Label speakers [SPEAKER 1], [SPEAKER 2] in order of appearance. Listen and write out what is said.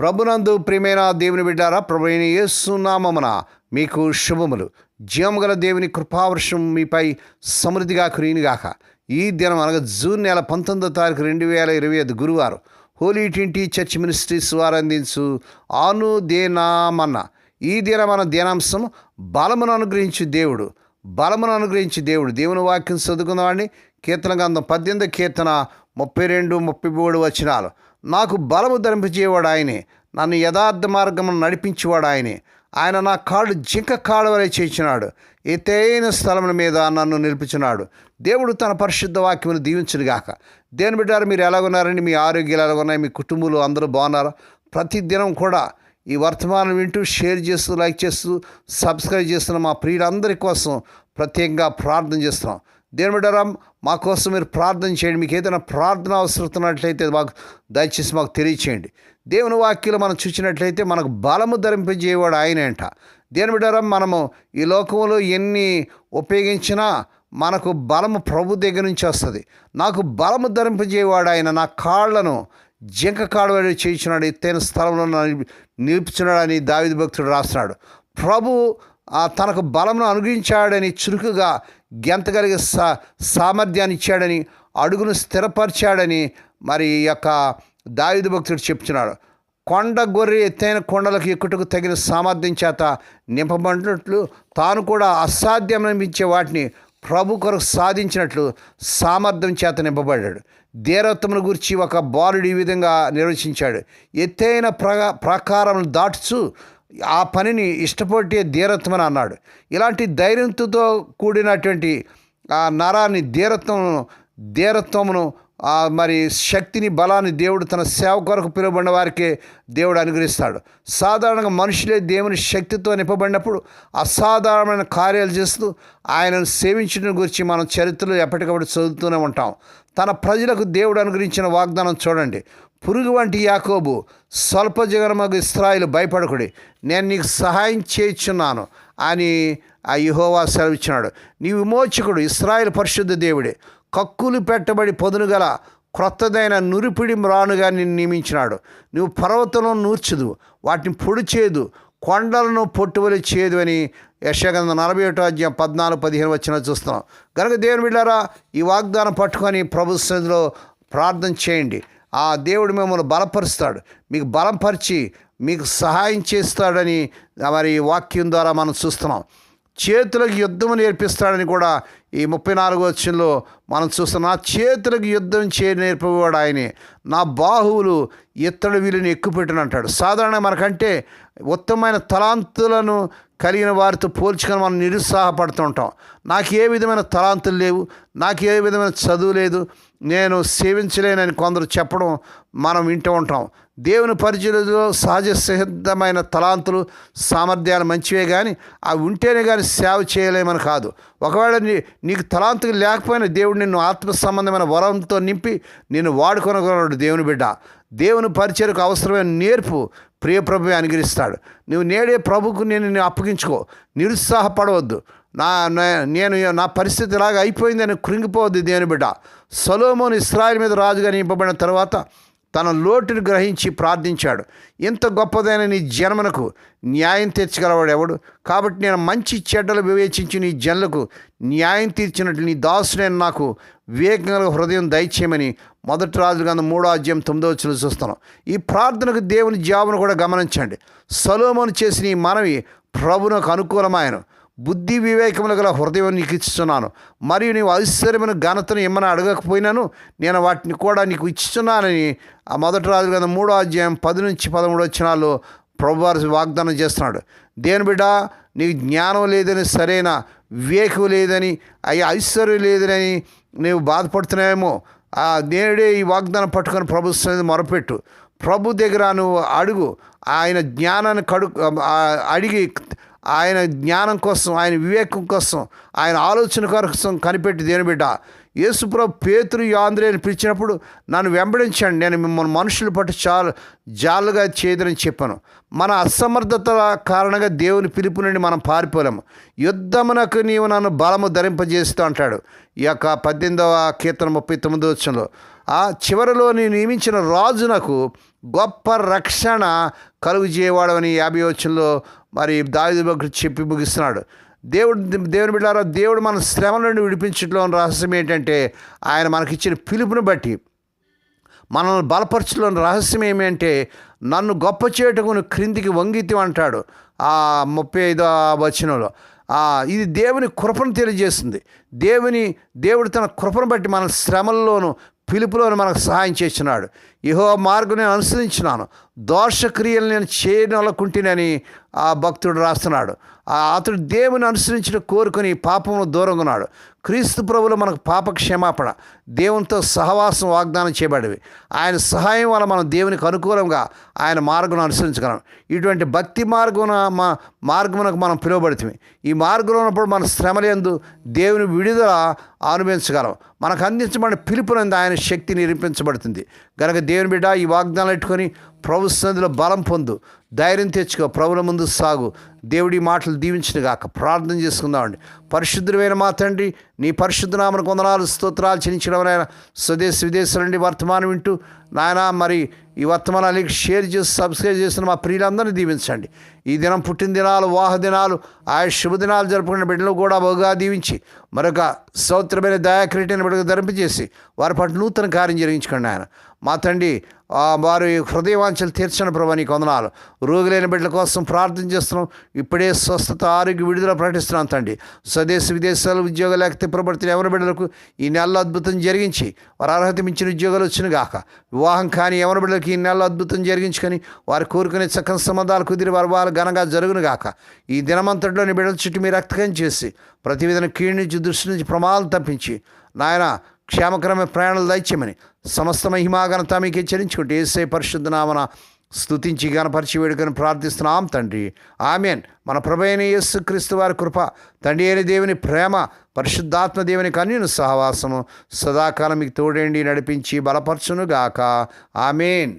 [SPEAKER 1] ప్రభునందు ప్రియమైన దేవుని బిడ్డారా ప్రభుని అయిన యేసునామమున మీకు శుభములు. జీవముగల దేవుని కృపావర్షం మీపై సమృద్ధిగా కురినిగాక ఈ దినం అనగా జూన్ నెల పంతొమ్మిదో తారీఖు రెండు వేల ఇరవై ఐదు గురువారం హోలీ ట్వంటీ చర్చ్ మినిస్ట్రీస్ వారు అందించు ఆను దేనామన్న ఈ దిన మన దినాంశం బలమును అనుగ్రహించు దేవుడు. బలమును అనుగ్రహించి దేవుడు. దేవుని వాక్యం చదువుకుందామండి. కీర్తన గంధం పద్దెనిమిది కీర్తన ముప్పై రెండు ముప్పై మూడు వచనాలు. నాకు బలము ధరింపజేవాడు ఆయనే నన్ను యథార్థ మార్గమును నడిపించేవాడు ఆయనే ఆయన నా కాళ్ళు జింక కాళ్ళ వలె చేసినాడు ఎత్తైన స్థలముల మీద నన్ను నిలిపించినాడు. దేవుడు తన పరిశుద్ధ వాక్యమును దీవించునుగాక. దేని బిడ్డారు మీరు ఎలాగున్నారండి? మీ ఆరోగ్యాలు ఎలాగున్నాయి? మీ కుటుంబాలు అందరూ బాగున్నారా? ప్రతిదినం కూడా ఈ వర్తమానం వింటూ షేర్ చేస్తూ లైక్ చేస్తూ సబ్స్క్రైబ్ చేస్తున్న మా ప్రియులందరి కోసం ప్రత్యేకంగా ప్రార్థన చేస్తున్నాం. దేవుని బిడ్డారా మా కోసం మీరు ప్రార్థన చేయండి. మీకు ఏదైనా ప్రార్థన అవసరం మాకు దయచేసి మాకు తెలియచేయండి. దేవుని వాక్యలు మనం చూసినట్లయితే మనకు బలము ధరింపజేయవాడు ఆయనే అంట. దేని బిడ్డారా మనము ఈ లోకంలో ఎన్ని ఉపయోగించినా మనకు బలము ప్రభు దగ్గర నుంచి వస్తుంది. నాకు బలము ధరింపజేయవాడు ఆయన. నా కాళ్ళను జింక కాడవాడు చేయించున్నాడు. ఎత్తైన స్థలంలో నన్ను నిలుపుచున్నాడని దావిద భక్తుడు రాస్తున్నాడు. ప్రభు తనకు బలమును అనుగ్రహించాడని చురుకుగా గెంతగలిగే సా సామర్థ్యాన్ని ఇచ్చాడని అడుగును స్థిరపరిచాడని మరి ఈ యొక్క దావిది భక్తుడు చెప్తున్నాడు. కొండ గొర్రె ఎత్తైన కొండలకు ఎక్కుటకు తగిన సామర్థ్యం చేత నింపబడినట్లు తాను కూడా అసాధ్యం అనిపించే వాటిని ప్రభు కొరకు సాధించినట్లు సామర్థ్యం చేత నింపబడ్డాడు. ధీరత్వమును గురించి ఒక బాలుడు ఈ విధంగా నిర్వచించాడు. ఎత్తైన ప్ర ప్రకారం దాటుచు ఆ పనిని ఇష్టపడే ధీరత్వం అన్నాడు. ఇలాంటి ధైర్యంతో కూడినటువంటి ఆ నరాన్ని ధీరత్వమును ధీరత్వమును మరి శక్తిని బలాన్ని దేవుడు తన సేవ కొరకు పిలువబడిన వారికే దేవుడు అనుగ్రహిస్తాడు. సాధారణంగా మనుషులే దేవుని శక్తితో నింపబడినప్పుడు అసాధారణమైన కార్యాలు చేస్తూ ఆయనను సేవించడం గురించి మనం చరిత్రలో ఎప్పటికప్పుడు చదువుతూనే ఉంటాం. తన ప్రజలకు దేవుడు అనుగ్రహించిన వాగ్దానం చూడండి. పురుగు వంటి యాకోబు స్వల్ప జగనమగు ఇస్రాయిలు భయపడకుడి. నేను నీకు సహాయం చేయించున్నాను అని ఆ యుహోవా సెలవిచ్చినాడు. నీ విమోచకుడు ఇస్రాయిల్ పరిశుద్ధ దేవుడే. కక్కులు పెట్టబడి పొదును గల క్రొత్తదైన నురిపిడి మ్రానుగా నిన్ను నియమించినాడు. నువ్వు పర్వతంలో నూర్చదు వాటిని పొడిచేదు కొండలను పొట్టువలి చేయదు అని యశగంధ నలభై ఒకటో అధ్యాయం పద్నాలుగు పదిహేను వచ్చిన చూస్తున్నాం. కనుక దేవుని బిడ్డారా ఈ వాగ్దానం పట్టుకొని ప్రభు సన్నిధిలో ప్రార్థన చేయండి. ఆ దేవుడు మిమ్మల్ని బలపరుస్తాడు. మీకు బలపరిచి మీకు సహాయం చేస్తాడని మరి వాక్యం ద్వారా మనం చూస్తున్నాం. చేతులకు యుద్ధం నేర్పిస్తాడని కూడా ఈ ముప్పై నాలుగో వచ్చంలో మనం చూస్తాం నా చేతులకు యుద్ధం చే నేర్పేవాడు ఆయనే. నా బాహువులు ఇత్తడి వీలుని ఎక్కుపెట్టిన అంటాడు. సాధారణంగా మనకంటే ఉత్తమమైన తలాంతులను కలిగిన వారితో పోల్చుకొని మనం నిరుత్సాహపడుతూ ఉంటాం. నాకు ఏ విధమైన తలాంతులు లేవు నాకు ఏ విధమైన చదువు లేదు నేను సేవించలేనని కొందరు చెప్పడం మనం వింటూ ఉంటాం. దేవుని పరిచయలో సహజ సిద్ధమైన తలాంతులు సామర్థ్యాలు మంచివే కానీ అవి ఉంటేనే కానీ సేవ చేయలేమని కాదు. ఒకవేళ నీ నీకు తలాంతులు లేకపోయినా దేవుడు నిన్ను ఆత్మ సంబంధమైన వరంతో నింపి నిన్ను వాడుకొనగలడు దేవుని బిడ్డ. దేవుని పరిచయకు అవసరమైన నేర్పు ప్రియప్రభు అనుగ్రహిస్తాడు. నువ్వు నేడే ప్రభుకు నేను నిన్ను అప్పగించుకో. నిరుత్సాహపడవద్దు. నా నే- నేను నా పరిస్థితి ఇలాగ అయిపోయిందని కృంగిపోద్ది దేవుని బిడ్డ. సొలోమోన్ ఇస్రాయల్ మీద రాజుగా నింపబడిన తర్వాత తన లోటును గ్రహించి ప్రార్థించాడు. ఇంత గొప్పదైన నీ జన్మనకు న్యాయం తీర్చగలవాడు ఎవడు? కాబట్టి నేను మంచి చెడ్డలు వివేచించి నీ జన్లకు న్యాయం తీర్చినట్లు నీ దాసుడైన నాకు వివేకంగా హృదయం దయచేయమని మొదటి రాజు గంధ మూడో అధ్యాయం తొమ్మిదో వచ్చిన చూస్తున్నాం. ఈ ప్రార్థనకు దేవుని జాబును కూడా గమనించండి. సలోమోను చేసిన ఈ మనవి ప్రభునకు అనుకూలమాయను. బుద్ధి వివేకములు గల హృదయం నీకు ఇస్తున్నాను మరియు నీవు ఐశ్వర్యమైన ఘనతను ఏమైనా అడగకపోయినాను నేను వాటిని కూడా నీకు ఇచ్చుతున్నానని ఆ మొదటి రాజు కదా మూడో అధ్యాయం పది నుంచి పదమూడు వచ్చినాలు ప్రభువారు వాగ్దానం చేస్తున్నాడు. దేని బిడ్డ నీకు జ్ఞానం లేదని సరైన వివేకం లేదని అయ్యా ఐశ్వర్యం లేదని నీవు బాధపడుతున్నావేమో ఆ నేడే ఈ వాగ్దానం పట్టుకొని ప్రభు మొరపెట్టు. ప్రభు దగ్గర నువ్వు అడుగు ఆయన జ్ఞానాన్ని కడు అడిగి ఆయన జ్ఞానం కోసం ఆయన వివేకం కోసం ఆయన ఆలోచన కోసం కనిపెట్టి దేని బిడ్డ? యేసుప్రభు పేతురు ఆంధ్రేయుని పిలిచినప్పుడు నన్ను వెంబడించండి నేను మిమ్మల్ని మనుషులు పట్టు చాలు జాలుగా చేయదని చెప్పాను. మన అసమర్థత కారణంగా దేవుని పిలుపు నుండి మనం పారిపోలేము. యుద్ధమునకు నీవు నన్ను బలము ధరింపజేస్తూ అంటాడు. ఈ యొక్క పద్దెనిమిదవ కీర్తన ముప్పై తొమ్మిదో వచ్చంలో ఆ చివరిలో నేను నియమించిన రాజునకు గొప్ప రక్షణ కలుగు చేయవాడమని యాభై వచ్చంలో మరి దావిదు చెప్పి ముగిస్తున్నాడు. దేవుడు దేవుని బిడ్డారా దేవుడు మన శ్రమ నుండి విడిపించడంలో రహస్యం ఏంటంటే ఆయన మనకిచ్చిన పిలుపుని బట్టి మనల్ని బలపరచలోని రహస్యం ఏమంటే నన్ను గొప్ప చేయటకు క్రిందికి వంగితి అంటాడు ఆ ముప్పై ఐదో వచనంలో. ఇది దేవుని కృపను తెలియజేస్తుంది. దేవుని దేవుడు తన కృపను బట్టి మన శ్రమల్లోనూ పిలుపులోను మనకు సహాయం చేస్తున్నాడు. ఇహో మార్గం నేను అనుసరించినాను. దోషక్రియలు నేను చేయనొలకుంటేనని ఆ భక్తుడు రాస్తున్నాడు. ఆ అతడు దేవుని అనుసరించిన కోరుకొని పాపమును దూరంగా ఉన్నాడు క్రీస్తు ప్రభులు మనకు పాప క్షమాపణ దేవునితో సహవాసం వాగ్దానం చేయబడివి ఆయన సహాయం వల్ల మనం దేవునికి అనుకూలంగా ఆయన మార్గం అనుసరించగలం. ఇటువంటి భక్తి మార్గమున మా మార్గమునకు మనం పిలువబడుతుంది ఈ మార్గంలో ఉన్నప్పుడు మన శ్రమలందు దేవుని విడుదల అనుభవించగలం. మనకు అందించబడిన పిలుపునందు ఆయన శక్తి నిరూపించబడుతుంది. గనక దేవుని బిడ్డ ఈ వాగ్దానాలు పెట్టుకొని ప్రభు సన్నిధిలో బలం పొందు ధైర్యం తెచ్చుకో ప్రభుల ముందు సాగు. దేవుడి మాటలు దీవించిన గాక. ప్రార్థన చేసుకుందామండి. పరిశుద్ధమైన మా తండ్రి నీ పరిశుద్ధనామను కొందనాలు స్తోత్రాలు చెల్లించడం నాయన స్వదేశ విదేశాల నుండి వర్తమానం వింటూ నాయన మరి ఈ వర్తమానానికి షేర్ చేసి సబ్స్క్రైబ్ చేసిన మా ప్రియులందరినీ దీవించండి. ఈ దినం పుట్టిన దినాలు వాహ దినాలు ఆయా శుభదినాలు జరుపుకున్న బిడ్డలు కూడా బహుగా దీవించి మరొక సౌత్రమైన దయాక్రీటైన బిడ్డకు ధరింపజేసి వారి పట్ల నూతన కార్యం జరిగించుకోండి ఆయన మా తండ్రి వారు వారి హృదయవాంఛలు తీర్చని ప్రభా నీకు వందనాలు. రోగులైన బిడ్డల కోసం ప్రార్థన చేస్తున్నాం. ఇప్పుడే స్వస్థత ఆరోగ్య విడుదల ప్రకటిస్తున్నాం తండ్రి. స్వదేశ విదేశాలు ఉద్యోగాలు లేకపోతే ప్రభుత్వం ఎవరి బిడ్డలకు ఈ నెలలో అద్భుతం జరిగించి వారి అర్హత మించిన ఉద్యోగాలు వచ్చిన గాక వివాహం కానీ ఎవరి బిడ్డలకు ఈ నెలలో అద్భుతం జరిగించుకొని వారు కోరుకునే చక్కని సంబంధాలు కుదిరి వారు వారు ఘనంగా జరుగును గాక ఈ దినమంతటిలోని బిడ్డల చుట్టూ మీరు రక్తకం చేసి ప్రతి విధంగా కీడు నుంచి దృష్టి నుంచి ప్రమాదం తప్పించి నాయన క్షేమకరమైన ప్రయాణాలు దయచేయమని సమస్త మహిమాఘనత మీకే హెచ్చరించుకుంటే ఏసే పరిశుద్ధనామన స్థుతించి స్తుతించి గణపరిచి వేడుకొని ప్రార్థిస్తున్నాం తండ్రి. ఆమెన్. మన ప్రభైన యేసు క్రీస్తు వారి కృప తండ్రి అయిన దేవుని ప్రేమ పరిశుద్ధాత్మ దేవుని కన్యను సహవాసము సదాకాలం మీకు తోడేండి నడిపించి బలపరచునుగాక. ఆమెన్.